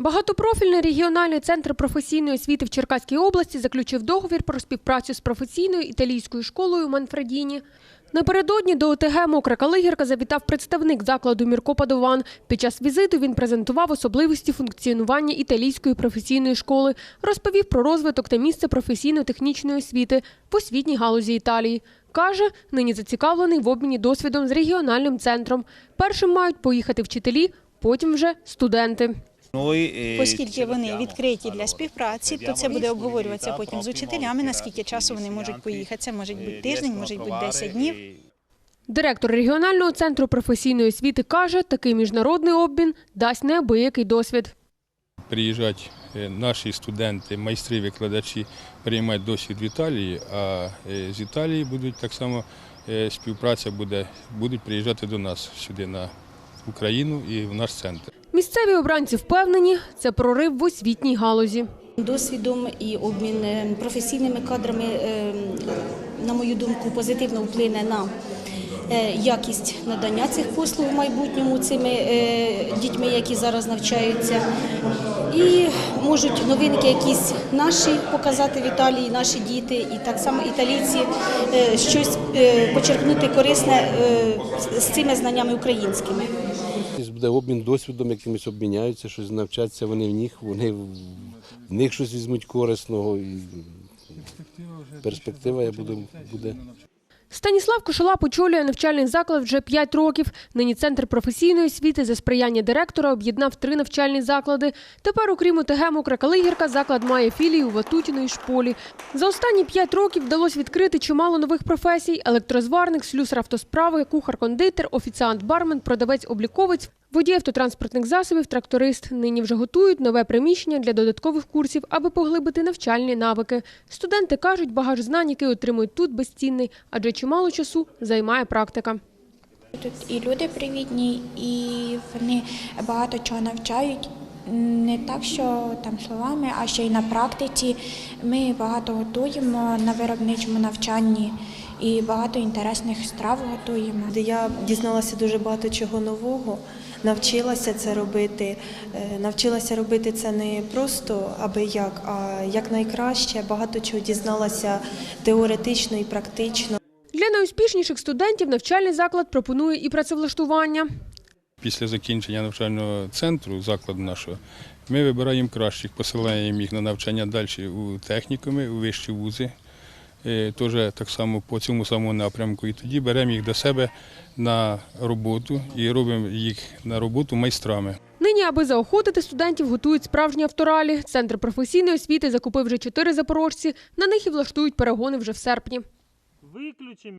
Багатопрофільний регіональний центр професійної освіти в Черкаській області заключив договір про співпрацю з професійною італійською школою Манфредіні. Напередодні до ОТГ Мокра Калигірка завітав представник закладу Мірко Падован. Під час візиту він презентував особливості функціонування італійської професійної школи, розповів про розвиток та місце професійно-технічної освіти в освітній галузі Італії. Каже, нині зацікавлений в обміні досвідом з регіональним центром. Першим мають поїхати вчителі, потім вже студенти. Оскільки вони відкриті для співпраці, то це буде обговорюватися потім з учителями, наскільки часу вони можуть поїхати. Це може бути тиждень, може бути 10 днів. Директор регіонального центру професійної освіти каже, такий міжнародний обмін дасть неабиякий досвід. приїжджать е, наші студенти, майстри, викладачі приймають досвід в Італії, а е, з Італії будуть так само е, співпраця буде, будуть приїжджати до нас сюди на Україну і в наш центр. Місцеві обранці впевнені, це прорив в освітній галузі. Досвідом і обмін е, професійними кадрами, е, на мою думку, позитивно вплине на е, якість надання цих послуг в майбутньому цими дітьми, які зараз навчаються. І можуть новинки якісь наші показати в Італії, наші діти, і так само італійці щось почерпнути корисне з цими знаннями українськими. Буде обмін досвідом, якимось обміняються, щось навчаться вони в них, вони в в них щось візьмуть корисного. І перспектива я буду, буде. Станіслав Кошолап очолює навчальний заклад вже 5 років. Нині центр професійної освіти за сприяння директора об'єднав три навчальні заклади. Тепер, окрім ОТГ Мокра заклад має філію у Ватутіної шполі. За останні 5 років вдалося відкрити чимало нових професій: електрозварник, слюсар автосправи, кухар-кондитер, офіціант, бармен, продавець-обліковець, водій автотранспортних засобів, тракторист. Нині вже готують нове приміщення для додаткових курсів, аби поглибити навчальні навики. Студенти кажуть, багаж знань, який отримують тут, безцінний, адже чимало часу займає практика. Тут і люди привітні, і вони багато чого навчають. Не так, що там словами, а ще й на практиці. Ми багато готуємо на виробничому навчанні і багато інтересних страв готуємо. я дізналася дуже багато чого нового, навчилася це робити. Е, Навчилася робити це не просто аби як, а як найкраще. Багато чого дізналася теоретично і практично. Для найуспішніших студентів навчальний заклад пропонує і працевлаштування. Після закінчення навчального центру, закладу нашого, ми вибираємо кращих, посилаємо їх на навчання далі у технікуми, у вищі вузи. Е, Теж так само по цьому самому напрямку. І тоді беремо їх до себе на роботу і робимо їх на роботу майстрами. Нині, аби заохотити студентів, готують справжні авторалі. Центр професійної освіти закупив вже чотири запорожці. На них і влаштують перегони вже в серпні. Виключимо